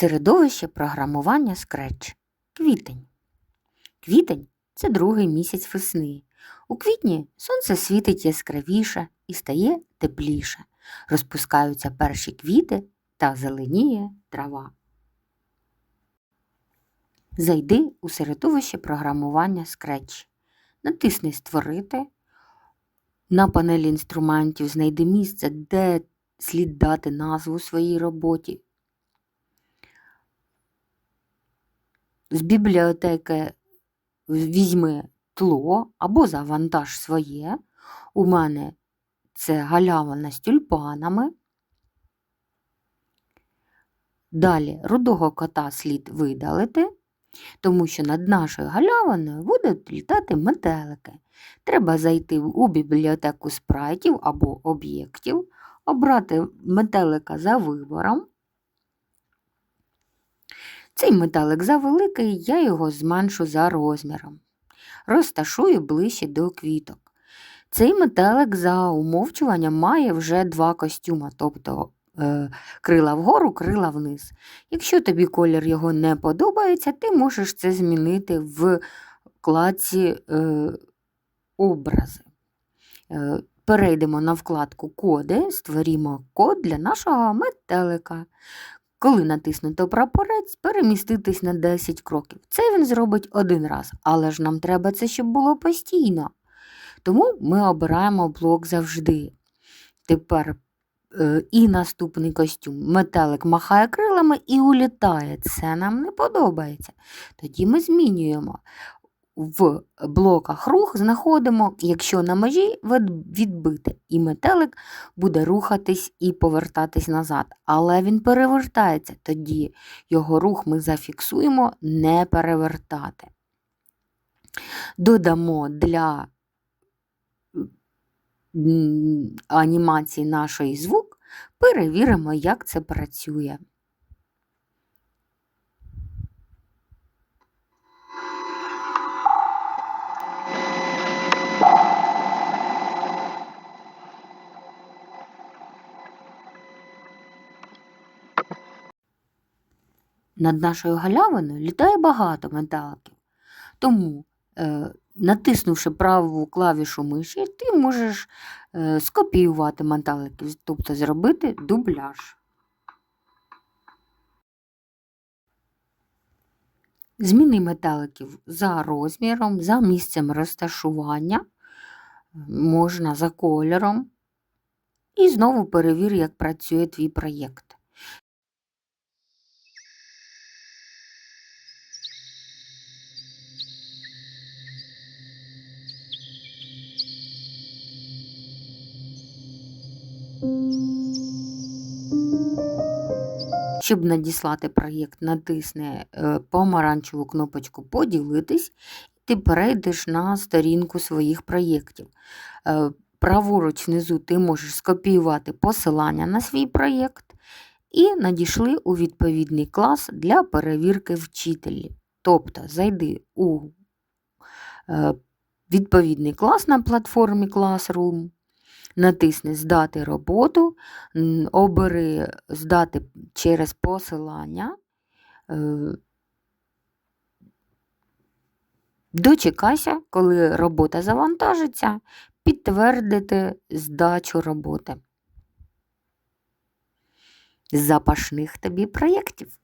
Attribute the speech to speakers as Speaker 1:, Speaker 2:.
Speaker 1: Середовище програмування Scratch. Квітень. Квітень це другий місяць весни. У квітні сонце світить яскравіше і стає тепліше. Розпускаються перші квіти та зеленіє трава. Зайди у середовище програмування Scratch. Натисни Створити. На панелі інструментів знайди місце, де слід дати назву своїй роботі. З бібліотеки візьми тло або завантаж своє. У мене це галявина з тюльпанами. Далі рудого кота слід видалити, тому що над нашою галявиною будуть літати метелики. Треба зайти у бібліотеку спрайтів або об'єктів, обрати метелика за вибором. Цей метелик завеликий, я його зменшу за розміром. Розташую ближче до квіток. Цей метелик за умовчуванням має вже два костюма, тобто е, крила вгору, крила вниз. Якщо тобі колір його не подобається, ти можеш це змінити в вкладці е, образи. Е, перейдемо на вкладку Коди, створімо код для нашого метелика. Коли натиснуто прапорець, переміститись на 10 кроків. Це він зробить один раз, але ж нам треба це, щоб було постійно. Тому ми обираємо блок завжди. Тепер е, і наступний костюм. Метелик махає крилами і улітає. Це нам не подобається. Тоді ми змінюємо. В блоках рух знаходимо, якщо на межі відбити, і метелик буде рухатись і повертатись назад. Але він перевертається, тоді його рух ми зафіксуємо не перевертати. Додамо для анімації нашої звук, перевіримо, як це працює. Над нашою галявиною літає багато метеликів. Тому, е, натиснувши праву клавішу миші, ти можеш е, скопіювати метеликів, тобто зробити дубляж. Зміни метеликів за розміром, за місцем розташування, можна за кольором. І знову перевір, як працює твій проєкт. Щоб надіслати проєкт, натисни е, помаранчеву кнопочку Поділитись, і ти перейдеш на сторінку своїх проєктів. Е, праворуч внизу ти можеш скопіювати посилання на свій проєкт і надійшли у відповідний клас для перевірки вчителі. Тобто зайди у е, відповідний клас на платформі Classroom. Натисни Здати роботу, обери Здати через посилання, е, дочекайся, коли робота завантажиться, підтвердити здачу роботи. Запашних тобі проєктів.